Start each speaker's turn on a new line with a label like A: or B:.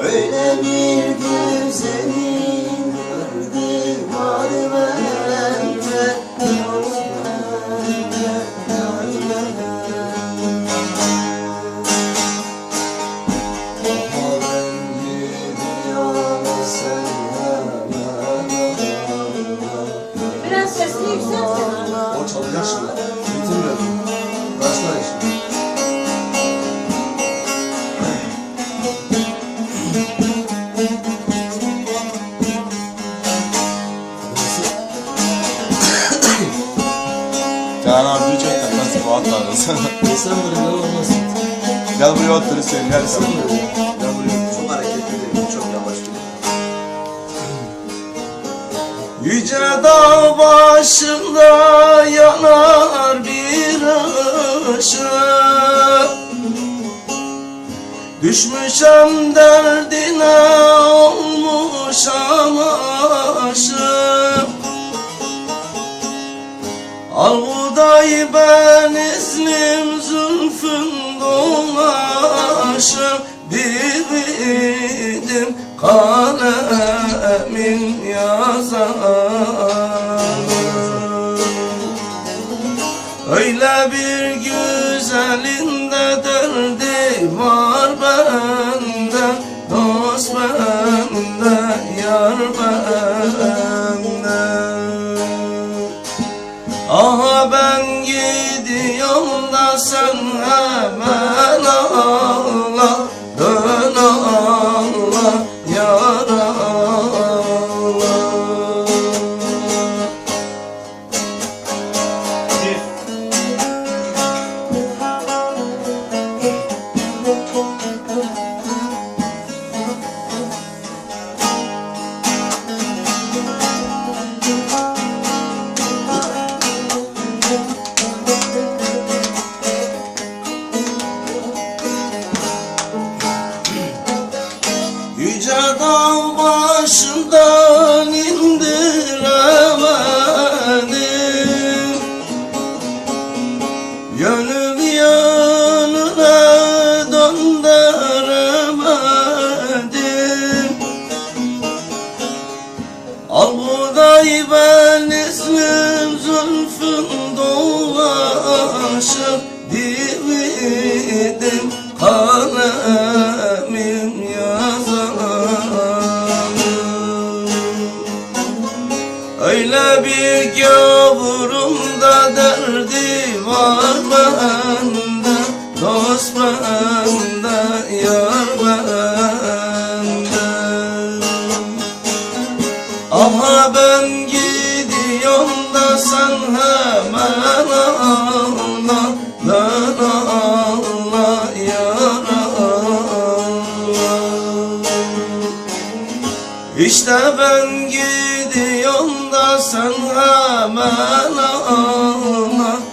A: Öyle bir güzelin öldü var bende
B: Biraz sesini yükselt.
A: O çalacak şimdi. Bitirmiyor. Başlayın şimdi.
C: Canan abi çok takmaz bu atlardı sana.
A: Sen böyle ne olmasın?
C: Gel buraya otur Hüseyin gel sen.
A: Sen böyle. Ben buraya çok hareketli değilim. Çok yavaş Yüce dağ başında yanar bir ışık Düşmüşem derdine olmuşam aşık. Al buğday ben iznim zülfün dolaşım Dividim kalemin yazanı Öyle bir güzelin de derdi var bende Dost bende, yar bende. Aha ben gidiyorum da sen hemen dağ başından indiremedim. Gönül yanına döndüremedim. Al buğday ben ismim zülfün dolaşıp dividim. kalemim Öyle bir gavurum da derdi var bende Dost bende, yar bende. Ama ben gidiyorum da sen hemen ağla İşte ben gidiyorum da sen hemen ağla